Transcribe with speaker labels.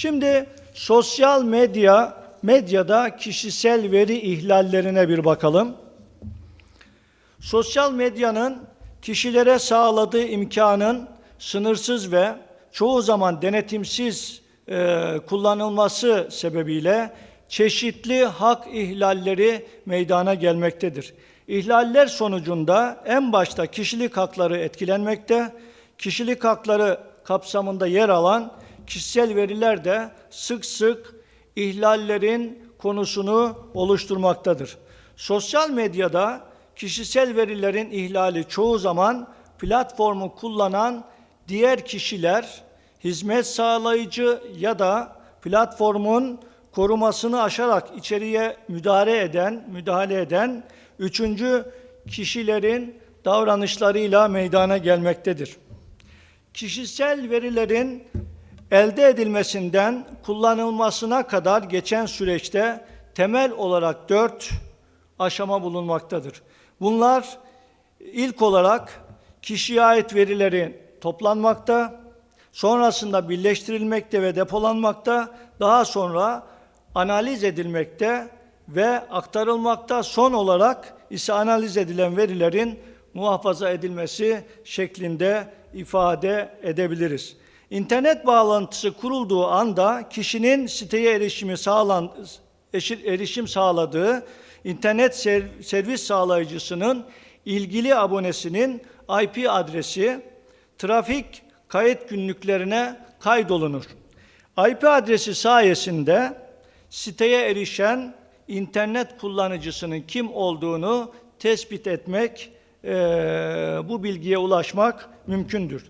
Speaker 1: Şimdi sosyal medya medyada kişisel veri ihlallerine bir bakalım. Sosyal medyanın kişilere sağladığı imkanın sınırsız ve çoğu zaman denetimsiz e, kullanılması sebebiyle çeşitli hak ihlalleri meydana gelmektedir. İhlaller sonucunda en başta kişilik hakları etkilenmekte, kişilik hakları kapsamında yer alan kişisel veriler de sık sık ihlallerin konusunu oluşturmaktadır. Sosyal medyada kişisel verilerin ihlali çoğu zaman platformu kullanan diğer kişiler, hizmet sağlayıcı ya da platformun korumasını aşarak içeriye müdahale eden, müdahale eden üçüncü kişilerin davranışlarıyla meydana gelmektedir. Kişisel verilerin elde edilmesinden kullanılmasına kadar geçen süreçte temel olarak dört aşama bulunmaktadır. Bunlar ilk olarak kişiye ait verilerin toplanmakta, sonrasında birleştirilmekte ve depolanmakta, daha sonra analiz edilmekte ve aktarılmakta, son olarak ise analiz edilen verilerin muhafaza edilmesi şeklinde ifade edebiliriz. İnternet bağlantısı kurulduğu anda kişinin siteye erişimi sağlan erişim sağladığı internet ser- servis sağlayıcısının ilgili abonesinin IP adresi trafik kayıt günlüklerine kaydolunur. IP adresi sayesinde siteye erişen internet kullanıcısının kim olduğunu tespit etmek, eee, bu bilgiye ulaşmak mümkündür.